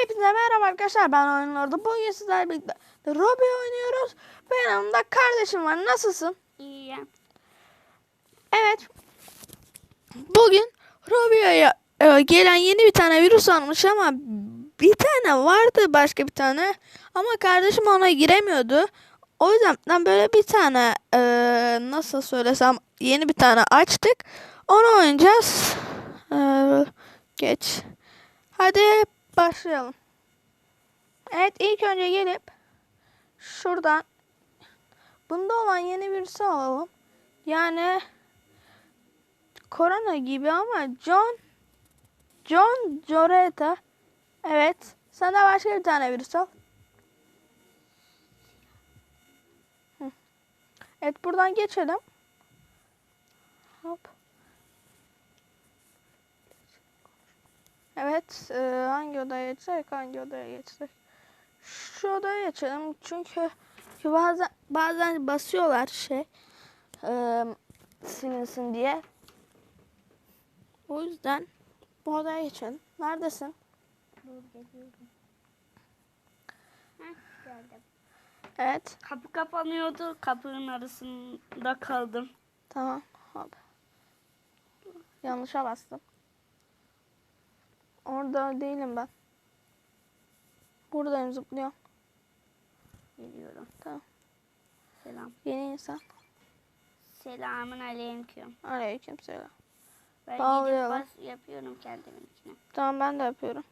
Hepinize merhaba arkadaşlar ben oyunlarda bugün sizlerle birlikte Robby oynuyoruz ve yanımda kardeşim var nasılsın? İyiyim. Evet bugün Robby'ye e, gelen yeni bir tane virüs almış ama bir tane vardı başka bir tane ama kardeşim ona giremiyordu. O yüzden ben böyle bir tane e, nasıl söylesem yeni bir tane açtık. Onu oynayacağız. E, geç. Hadi başlayalım. Evet ilk önce gelip şuradan bunda olan yeni virüsü alalım. Yani korona gibi ama John John Joreta. Evet. De başka bir tane virüs al. Evet buradan geçelim. Hop. Evet. e, hangi odaya geçsek? Hangi odaya geçsek? Şu odaya geçelim. Çünkü bazen bazen basıyorlar şey. E, silinsin diye. O yüzden bu odaya geçelim. Neredesin? Heh, geldim. Evet. Kapı kapanıyordu. Kapının arasında kaldım. Tamam. Hop. Yanlışa bastım. Orada değilim ben. Buradayım zıplıyorum. Geliyorum. Tamam. Selam. Yeni insan. Selamın aleyküm. Aleyküm selam. Ben Bağlayalım. gidip bas yapıyorum kendimin içine. Tamam ben de yapıyorum.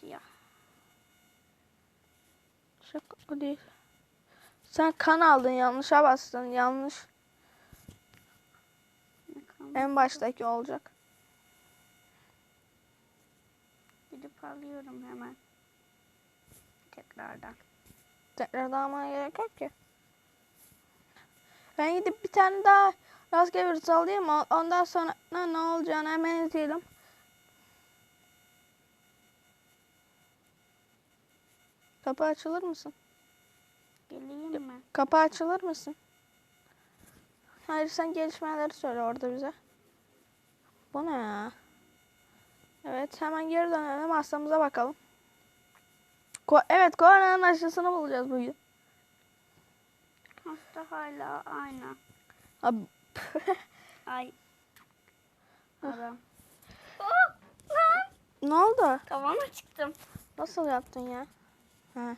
Siyah. Şaka o değil. Sen kan aldın yanlışa bastın. Yanlış. En baştaki olacak. Gidip alıyorum hemen. Tekrardan. Tekrardan almaya gerek yok ki. Ben gidip bir tane daha rastgele virüs alayım. o- Ondan sonra ne ne olacağını hemen izleyelim. Kapı açılır mısın? Geleyim mi? Kapı açılır mısın? Hayır sen gelişmeleri söyle orada bize. Bu ne ya? Evet hemen geri dönelim hastamıza bakalım. Ko evet koronanın aşısını bulacağız bugün. Hasta hala aynı. Abi, Ay. Adam. ne oldu? Tavana çıktım. Nasıl yaptın ya? Ha.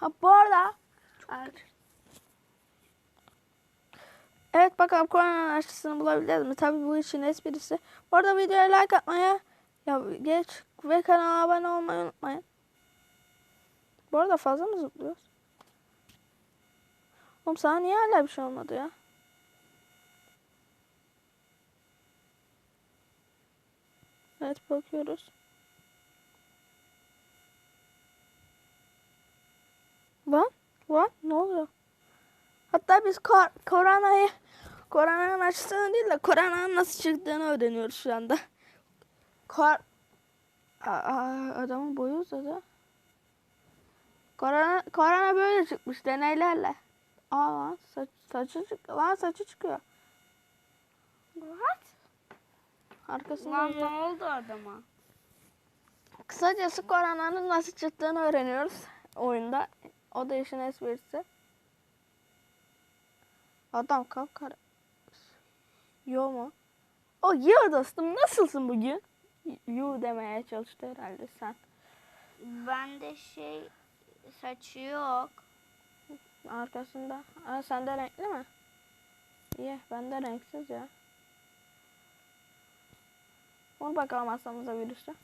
Ha bu arada Ay. Evet bakalım koronanın aşısını bulabileceğiz mi? Tabii bu işin esprisi. Bu arada videoya like atmaya ya geç ve kanala abone olmayı unutmayın. Bu arada fazla mı zıplıyoruz? Oğlum sana niye hala bir şey olmadı ya? Evet bakıyoruz. Lan, lan ne oluyor? Hatta biz kor koronayı, koronanın aşısını değil de koronanın nasıl çıktığını öğreniyoruz şu anda. Kor Aa, adamın boyu uzadı. Korona, korona böyle çıkmış deneylerle. Aa lan saç, saçı çık lan saçı çıkıyor. What? Arkasında Lan ne oldu adama? Kısacası koronanın nasıl çıktığını öğreniyoruz oyunda. O da işin esprisi. Adam kapkara. Yo mu? O yo dostum nasılsın bugün? Yo demeye çalıştı herhalde sen. Bende şey saçı yok. Arkasında. Aa, sende renkli mi? İyi bende renksiz ya. Vur bakalım hastamıza virüsü.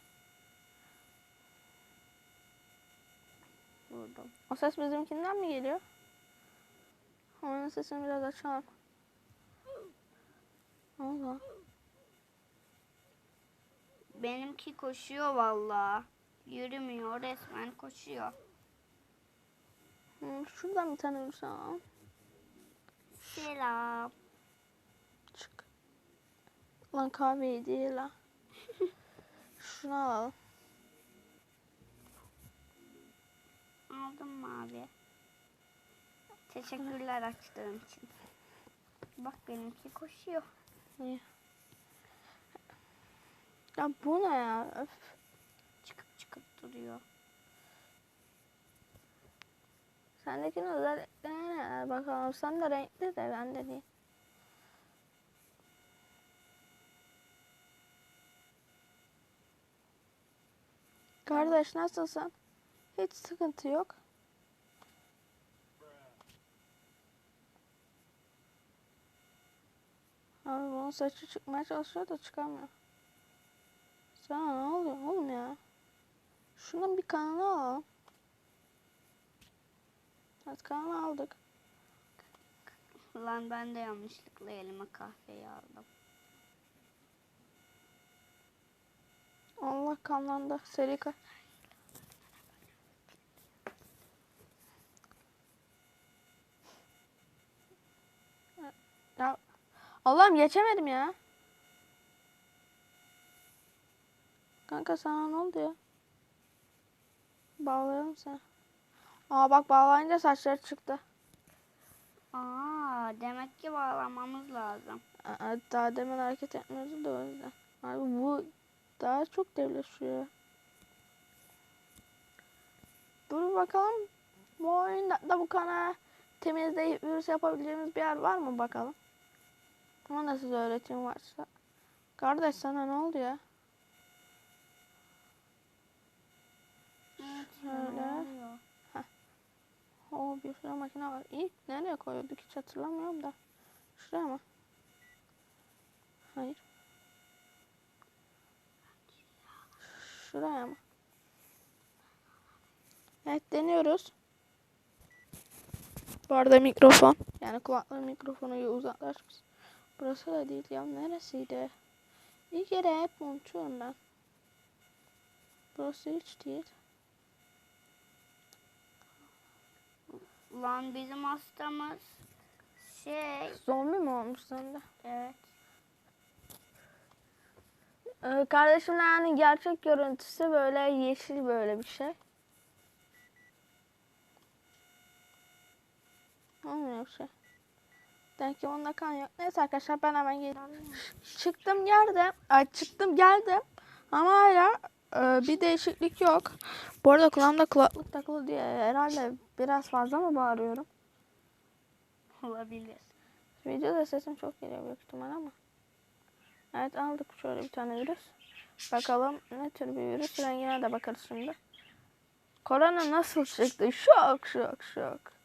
Vurdum. O ses bizimkinden mi geliyor? Onun sesini biraz açalım. Oldu? Benimki koşuyor valla. Yürümüyor resmen koşuyor. Hmm, şuradan bir tane. Selam. Çık. Lan kahveyi değil la. Şunu alalım. Aldım mavi. Teşekkürler açtığın için. Bak benimki koşuyor. İyi. Ya bu ne ya? Öf. Çıkıp çıkıp duruyor. Sendekinin özelliklerine ne? bakalım. Sen de renkli de ben de değil. Kardeş nasılsın? Hiç sıkıntı yok. Abi bunun saçı çıkmaya çalışıyor da çıkamıyor. Sana ne oluyor oğlum ya? Şunun bir kanını alalım. Evet kanını aldık. Lan ben de yanlışlıkla elime kahveyi aldım. Allah kanlandı. Seri ka- Ya Allah'ım geçemedim ya. Kanka sana ne oldu ya? Bağlayalım seni. Aa bak bağlayınca saçları çıktı. Aa, demek ki bağlamamız lazım. Aa, daha demin hareket etmiyordu da o yüzden. Abi bu daha çok devleşiyor. Dur bakalım. Bu oyunda da bu kana temizleyip virüs yapabileceğimiz bir yer var mı bakalım. Ama nasıl öğretim varsa. Kardeş sana ne oldu ya? Evet, Şöyle. O bir sürü makine var. İlk nereye koyuyorduk hiç hatırlamıyorum da. Şuraya mı? Hayır. Şuraya mı? Evet deniyoruz. Bu arada mikrofon. Yani kulaklığı mikrofonu uzaklaşmış. Burası da değil ya. Neresiydi? Bir kere hep unutuyorum ben. Burası hiç değil. Lan bizim hastamız şey, Zombi mi olmuş sende? evet. Ee, kardeşimle yani gerçek görüntüsü böyle yeşil böyle bir şey. Olmuyor bir şey. Demek ki onda kan yok. Neyse arkadaşlar ben hemen geliyorum. Çıktım geldim. Ay çıktım geldim. Ama hala e, bir değişiklik yok. Bu arada kulağımda kulaklık takılı diye herhalde biraz fazla mı bağırıyorum? Olabilir. Videoda sesim çok geliyor büyük ihtimal ama. Evet aldık şöyle bir tane virüs. Bakalım ne tür bir virüs. Rengine de bakarız şimdi. Korona nasıl çıktı? Şok şok şok.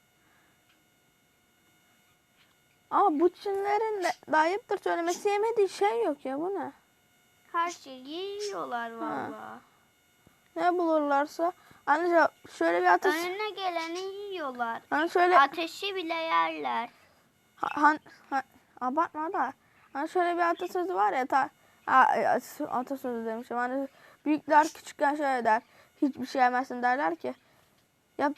Ama bu Çinlerin de daha ayıptır söylemesi yemediği şey yok ya bu ne? Her şeyi yiyorlar valla. Ne bulurlarsa. Ancak şöyle bir ateş... Önüne geleni yiyorlar. Hani şöyle... Ateşi bile yerler. Ha, han, ha, abartma da. Hani şöyle bir atasözü var ya. Ta, ha, e, atasözü demişim. Hani büyükler küçükken şöyle der. Hiçbir şey yemezsin derler ki. Ya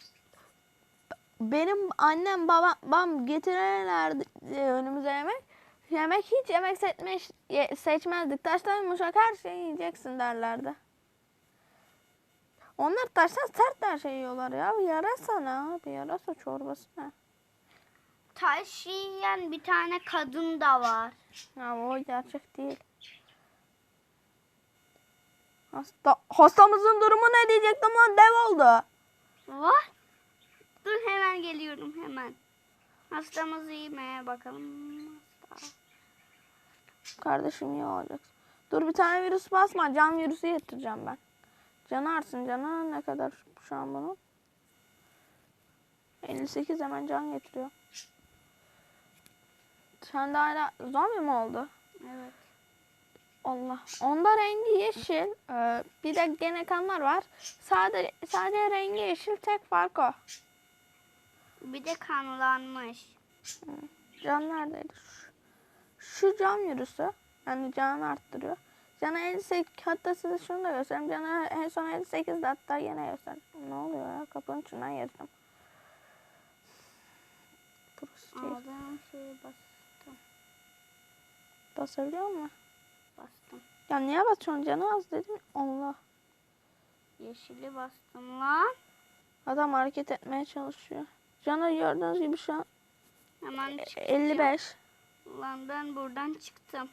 benim annem babam, getirirlerdi e, önümüze yemek. Yemek hiç yemek seçmiş, seçmezdik. Taştan yumuşak her şeyi yiyeceksin derlerdi. Onlar taştan sert her şeyi yiyorlar ya. Yarasa ne abi? Yarasa çorbası ne? Taş yiyen bir tane kadın da var. Ya o gerçek değil. Hasta, hastamızın durumu ne diyecektim lan dev oldu. Var. Dur hemen geliyorum hemen. Hastamızı yemeye bakalım. Hasta. Kardeşim iyi olacak. Dur bir tane virüs basma. Can virüsü getireceğim ben. Canı artsın canı ne kadar şu an bunun? 58 hemen can getiriyor. Sen de hala zombi mi oldu? Evet. Allah. Onda rengi yeşil. Ee, bir de gene kanlar var. Sade, sadece rengi yeşil tek fark o. Bir de kanlanmış. Can neredeydi? Şu, şu can virüsü. Yani canı arttırıyor. Canı 58 hatta size şunu da göstereyim. Canı en son 58'de hatta yine gösterdim. Ne oluyor ya? Kapının içinden girdim. Burası değil. Aldığım şeyi bastım. Basabiliyor mu? Bastım. Ya niye basıyorsun? Canı az dedim. Allah. Yeşili bastım lan. Adam hareket etmeye çalışıyor. Canı gördüğünüz gibi şu an Hemen çıktım. 55. Lan ben buradan çıktım.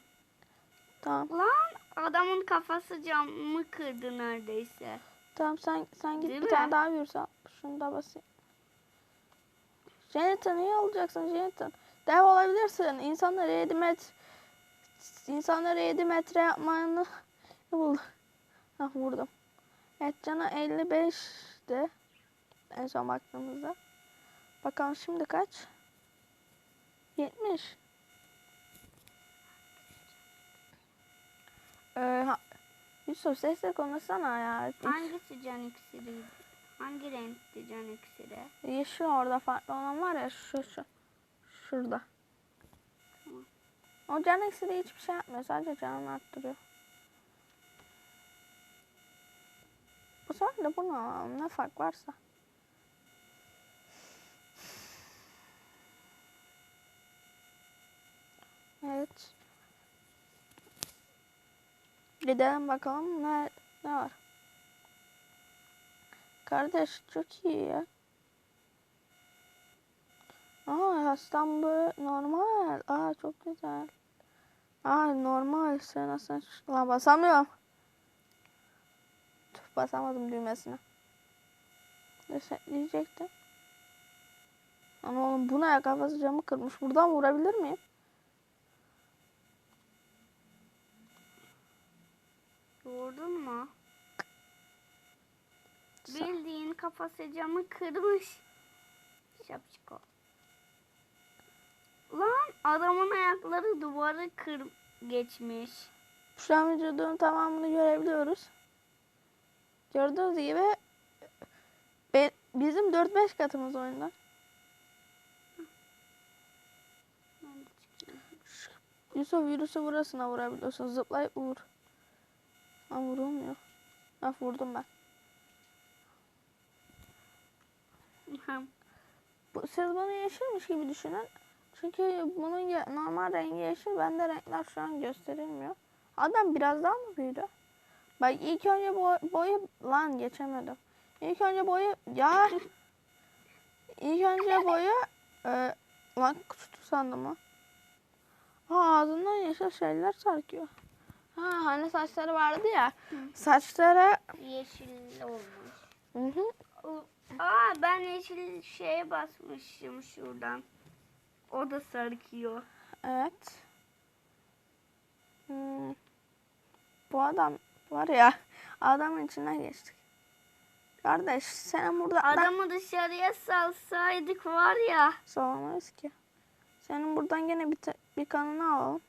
Tamam. Lan adamın kafası camı kırdı neredeyse. Tamam sen sen git Değil bir mi? tane daha virüs al. Şunu da basayım. Jonathan iyi olacaksın Jonathan. Dev olabilirsin. İnsanlara 7 metre insanlara 7 metre yapmanı bul. Ah vurdum. Evet cana 55'ti. En son baktığımızda. Bakalım şimdi kaç? 70. Ee, ha- Yusuf sesle konuşsana ya. Hangisi can iksiriydi? Hangi renkti can iksiri? Yeşil orada farklı olan var ya şu şu. Şurada. O can iksiri hiçbir şey yapmıyor. Sadece canını arttırıyor. Bu sefer de bunu alalım. Ne fark varsa. Evet. Gidelim bakalım ne, ne var. Kardeş çok iyi ya. Aa hastam bu normal. Aa çok güzel. Aa normal. Sen nasıl? Lan basamıyorum. Tüh, basamadım düğmesine. Resetleyecektim. Ama oğlum bu ne ya kafası camı kırmış. Buradan vurabilir miyim? Vurdun mu? Bildiğin kafası camı kırmış. Şapşiko. Lan adamın ayakları duvarı kır geçmiş. Şu an vücudunun tamamını görebiliyoruz. Gördüğünüz gibi be- bizim 4-5 katımız oyunda. Ben de çıkayım. Yusuf virüsü burasına vurabiliyorsun. Zıplayıp vur. Ha vurulmuyor. Ha vurdum ben. Hem Bu, siz bunu yeşilmiş gibi düşünün. Çünkü bunun normal rengi yeşil. Bende renkler şu an gösterilmiyor. Adam biraz daha mı büyüdü? Bak ilk önce boy, boyu... Lan geçemedim. İlk önce boyu... Ya... ilk önce boyu... E, lan kutu sandım ha. Ha ağzından yeşil şeyler sarkıyor. Ha hani saçları vardı ya. Saçları... yeşil olmuş. Hı hı. O- Aa ben yeşil şeye basmışım şuradan. O da sarkıyor. Evet. Hmm. Bu adam var ya adamın içinden geçtik. Kardeş senin burada Adamı dışarıya salsaydık var ya. Salamayız ki. Senin buradan gene bir, bir kanını alalım.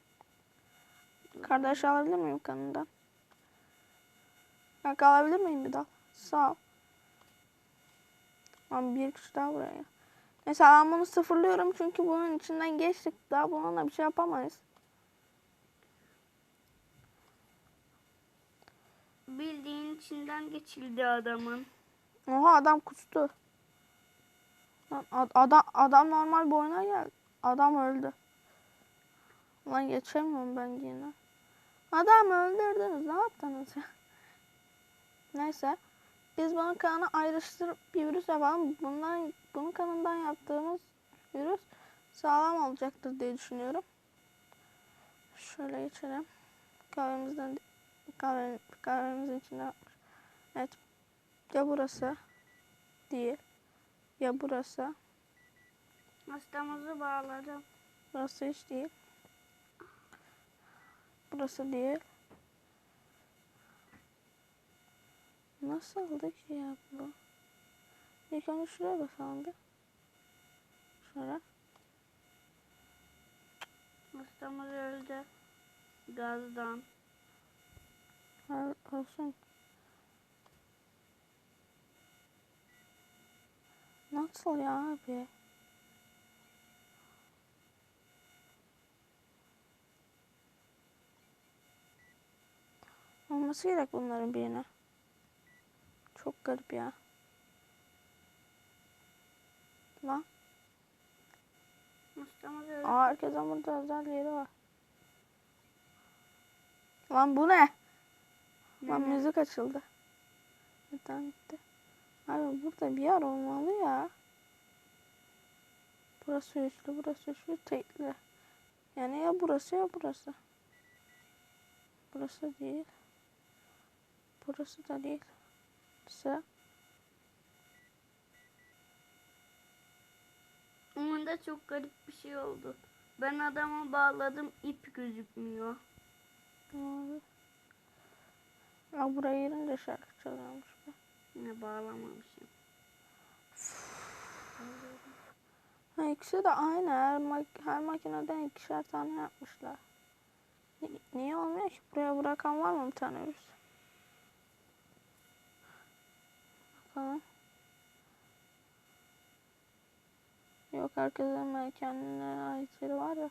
Kardeş alabilir miyim kanından? Kanka alabilir miyim bir daha? Sağ ol. Lan bir kişi daha buraya. Neyse ben bunu sıfırlıyorum çünkü bunun içinden geçtik. Daha bununla bir şey yapamayız. Bildiğin içinden geçildi adamın. Oha adam kustu. Lan ad- adam, adam normal boyuna geldi. Adam öldü. Lan geçemiyorum ben yine. Adam öldürdünüz. Ne yaptınız ya? Neyse. Biz bunun kanını ayrıştırıp bir virüs yapalım. Bundan, bunun kanından yaptığımız virüs sağlam olacaktır diye düşünüyorum. Şöyle geçelim. Kahvemizden kahve, kahvemizin yapmış. Evet. Ya burası değil. Ya burası. Hastamızı bağladım. Burası hiç değil. Burası değil. Nasıl oldu ki ya bu? İlk önce şuraya basalım bir. Şöyle. Hastamız öldü. Gazdan. Ha, olsun. Nasıl ya abi? Olması gerek bunların birine. Çok garip ya. Lan. Aa herkesin burada özel yeri var. Lan bu ne? Lan Ne? müzik açıldı. Tane gitti. Abi burada bir yer olmalı ya. Burası üçlü, burası üçlü, tekli. Yani ya burası ya burası. Burası değil. Burası da değil. Sıra. Onda çok garip bir şey oldu. Ben adama bağladım ip gözükmüyor. Doğru. Ya buraya girince şarkı çalıyormuş be. Yine bağlamamışım. Ha, ikisi de aynı. Her, mak- her makineden ikişer tane yapmışlar. Ni- niye olmuyor ki? Buraya bırakan var mı bir tane virüs? Bakalım. Yok herkesin kendine ait yeri var ya.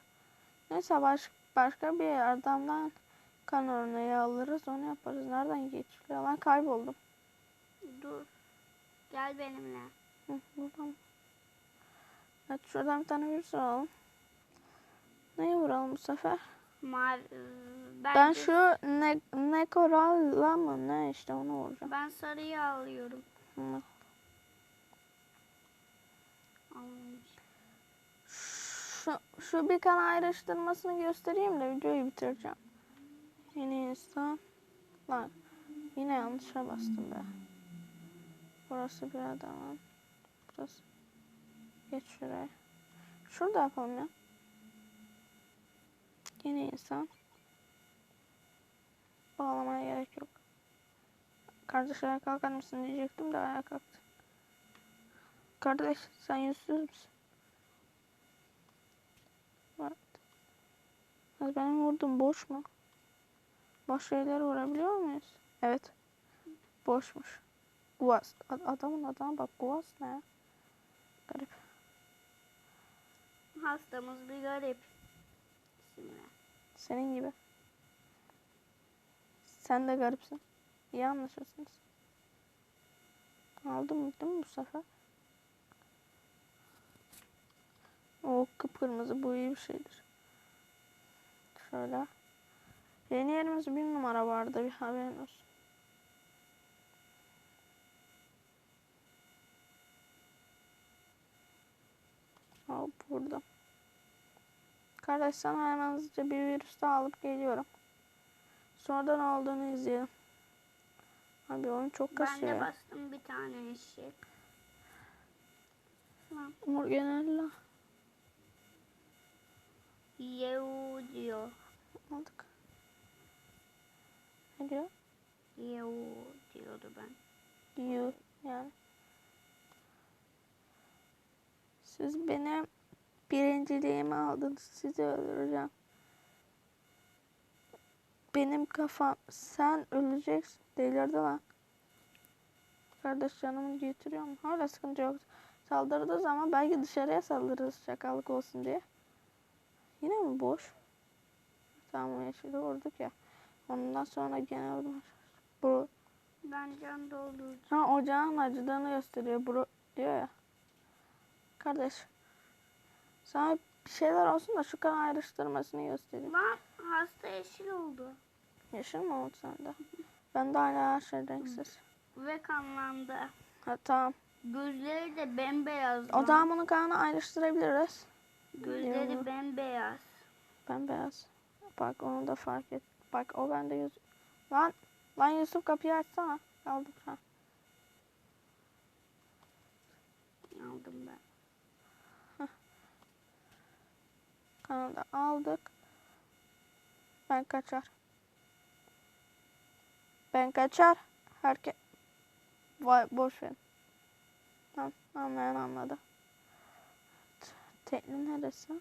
Neyse baş, başka bir adamdan kan örneği alırız onu yaparız. Nereden geçiliyor? Ben kayboldum. Dur. Gel benimle. Hı, buradan. Evet şuradan bir tane virüs alalım. Neyi vuralım bu sefer? Mavi. Ben bence- şu ne, ne koralla mı ne işte onu vuracağım. Ben sarıyı alıyorum. Hı. Şu, şu bir kan ayrıştırmasını göstereyim de videoyu bitireceğim. Yeni insan. Lan yine yanlışa bastım be. Burası bir adamın. Burası. Geç şuraya. Şurada yapalım ya. Yeni insan. Bağlamaya gerek yok. Kardeş ayağa kalkar mısın diyecektim de ayağa kalktı. Kardeş sen yüzsüz müsün? Evet. Az benim vurdum boş mu? Boş şeyleri vurabiliyor muyuz? Evet. Boşmuş. Guas. Ad- Adamın adına bak. Guas ne? Garip. Hastamız bir garip. Senin gibi. Sen de garipsin. İyi anlaşırsınız. Aldım değil mi bu sefer? O kıpkırmızı bu iyi bir şeydir. Şöyle. Yeni yerimiz bir numara vardı bir haberin olsun. Hop burada. Kardeş sana hemen bir virüs daha alıp geliyorum. Sonra ne olduğunu izleyelim. Abi oyun çok Ben kasıyor. de ya. bastım bir tane eşek. Morganella Yeuu diyor. aldık. Ne diyor? Yeuu diyordu ben. You yani. Siz benim birinciliğimi aldınız. Sizi öldüreceğim. Benim kafam sen öleceksin. Delirdi lan. Kardeş canımı getiriyor mu? Hala sıkıntı yok. Saldırdığı zaman belki dışarıya saldırırız şakallık olsun diye. Yine mi boş? Tamam yeşili vurduk ya. Ondan sonra gene vurmuş. Bu Ben can dolduracağım. Ha ocağın acıdığını gösteriyor bro diyor ya. Kardeş. Sana bir şeyler olsun da şu kan ayrıştırmasını göstereyim. Lan hasta yeşil oldu. Yeşil mi oldu sende? Ben de hala her şey renksiz. Ve kanlandı. Ha tamam. Gözleri de bembeyaz. O zaman bunu kanı ayrıştırabiliriz. Gözleri Yo. bembeyaz. Ben beyaz. Bak onu da fark et. Bak o bende yüz. Lan lan Yusuf kapıyı açsana. Aldım ha. Aldım ben. Kanı da aldık. Ben kaçar. Ben kaçar. Herkes Vay boş ver. Tamam, anlayan anladı. T- Tekli neresi?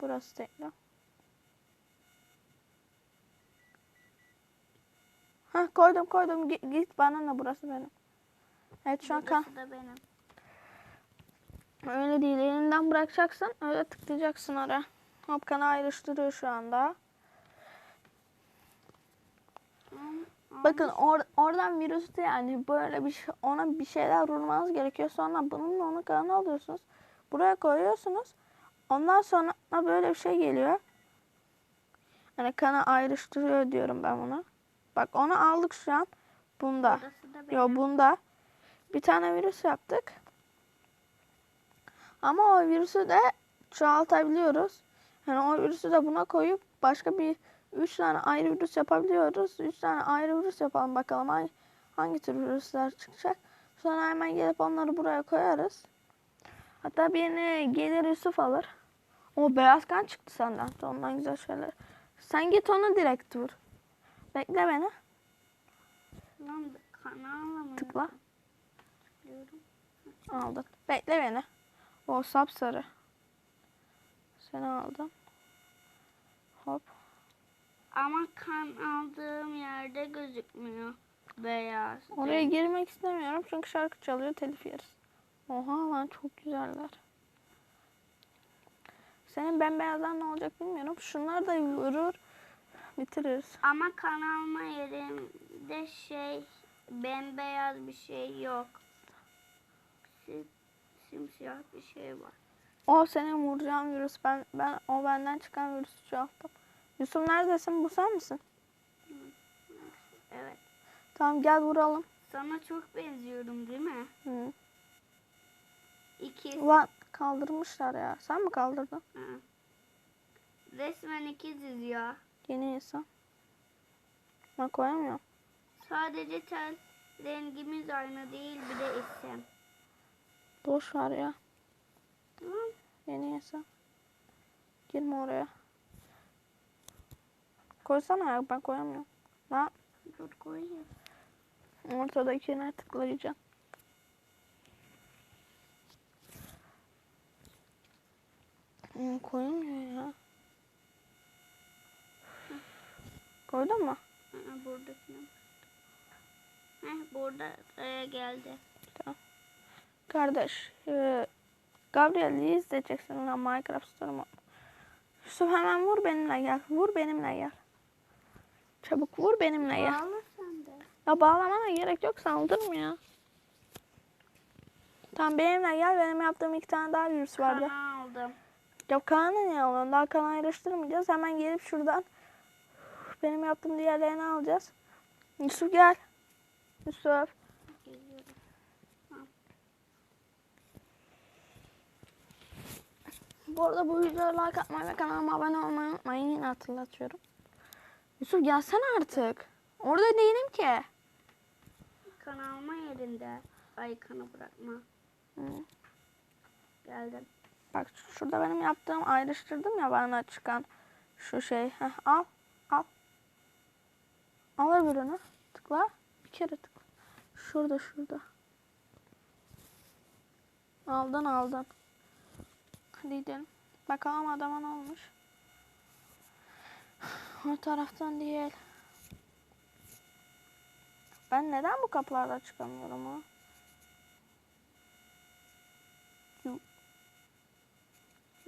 Burası tekli. Ha koydum koydum git, git bana ne burası benim. Evet şu an kan Burası da benim. öyle değil elinden bırakacaksın öyle tıklayacaksın oraya. Hop kanı ayrıştırıyor şu anda. Bakın or- oradan virüste yani böyle bir şey, ona bir şeyler vurmanız gerekiyor. Sonra bununla onu kanı alıyorsunuz. Buraya koyuyorsunuz. Ondan sonra böyle bir şey geliyor. Yani kanı ayrıştırıyor diyorum ben ona. Bak onu aldık şu an. Bunda. Yo bunda. Bir tane virüs yaptık. Ama o virüsü de çoğaltabiliyoruz. Yani o virüsü de buna koyup başka bir üç tane ayrı virüs yapabiliyoruz. Üç tane ayrı virüs yapalım bakalım hangi, hangi tür virüsler çıkacak. Sonra hemen gelip onları buraya koyarız. Hatta birini gelir Yusuf alır. O beyaz kan çıktı senden. Ondan güzel şeyler. Sen git onu direkt vur. Bekle beni. Lan kanala? Tıkla. Tıklıyorum. Aldın. Bekle beni. O sapsarı. Seni aldım. Hop. Ama kan aldığım yerde gözükmüyor. Beyaz. Oraya girmek istemiyorum çünkü şarkı çalıyor telif yeriz. Oha lan çok güzeller. Senin bembeyazdan ne olacak bilmiyorum. Şunlar da vurur. Bitiririz. Ama kan alma yerinde şey bembeyaz bir şey yok. Sim, simsiyah bir şey var. O senin vuracağın virüs. Ben, ben o benden çıkan virüsü çoğalttım. Yusuf neredesin? Bu sen misin? Evet. Tamam gel vuralım. Sana çok benziyorum değil mi? Hı. İkiz. Ulan kaldırmışlar ya. Sen mi kaldırdın? Hı. Resmen ikiziz ya. Yeni insan. Ben koyamıyorum. Sadece tel rengimiz aynı değil bir de isim. Boş ver ya. Tamam. Yeni insan. Girme oraya. Koysana ya ben koyamıyorum. Lan Dur koyayım. ortadakine tıklayacağım. Hmm, koyulmuyor ya. Koydun mu? Buradakine. Heh burada buraya geldi. Kardeş, e, Gabriel'i izleyeceksin lan Minecraft Story'mu. Yusuf hemen vur benimle gel. Vur benimle gel. Çabuk vur benimle gel. Bağla sen de. Ya bağlamana gerek yok saldırma ya. Tamam benimle gel. Benim yaptığım iki tane daha virüs vardı. Kana aldım. Ya Kaan'ı niye alıyorsun? Daha Kaan'ı ayrıştırmayacağız. Hemen gelip şuradan benim yaptığım diğerlerini alacağız. Yusuf gel. Yusuf. Geliyorum. Bu arada bu videoya like atmayı ve kanalıma abone olmayı unutmayın. Yine hatırlatıyorum. Yusuf gelsene artık. Orada değilim ki. Kan alma yerinde. Ay kanı bırakma. Hı. Geldim. Bak şurada benim yaptığım ayrıştırdım ya bana çıkan şu şey. Heh, al. Al. Al öbürünü. Tıkla. Bir kere tıkla. Şurada şurada. Aldın aldın. Hadi gidelim. Bakalım adama ne olmuş. O taraftan değil. Ben neden bu kapılardan çıkamıyorum ha?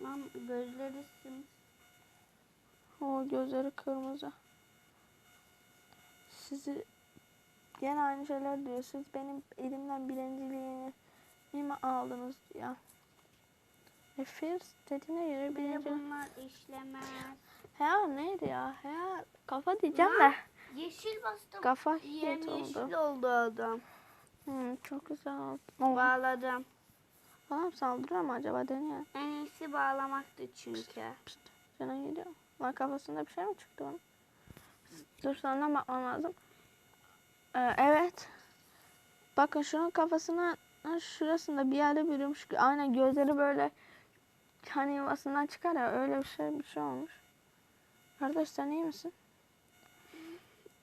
Lan gözleri sim. O gözleri kırmızı. Sizi gene aynı şeyler diyor. Siz benim elimden birinciliğini mi aldınız diyor. Fierce dediğine göre Bir birinci. bunlar işlemez. Ha neydi ya? Ha kafa diyeceğim de. Yeşil bastım. Kafa hit oldu. oldu adam. Hmm, çok güzel oldu. Oh, Bağladım. Adam saldırıyor mu acaba deneyelim. En iyisi bağlamaktı çünkü. Pişt, canım gidiyor. Lan kafasında bir şey mi çıktı onun? Dur sonra bakmam lazım. Ee, evet. Bakın şunun kafasına şurasında bir yerde bürümüş. Aynen gözleri böyle hani yuvasından çıkar ya öyle bir şey bir şey olmuş. Kardeş sen iyi misin?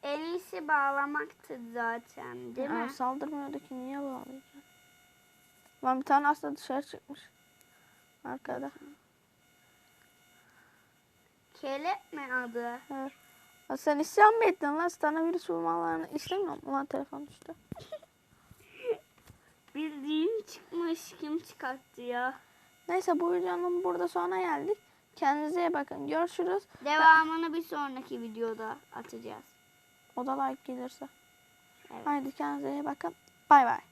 En iyisi bağlamaktı zaten değil mi? Saldırmıyordu ki niye bağlayacaksın? Lan bir tane aslında dışarı çıkmış. Arkada. Kelep mi adı? Evet. Ya sen isyan mı ettin lan? Sana virüs bulmalarını istemiyor musun? Lan telefon düştü. Bildiğin çıkmış. Kim çıkarttı ya? Neyse bu videonun burada sona geldik. Kendinize iyi bakın. Görüşürüz. Devamını bir sonraki videoda atacağız. O da like gelirse. Evet. Haydi kendinize iyi bakın. Bay bay.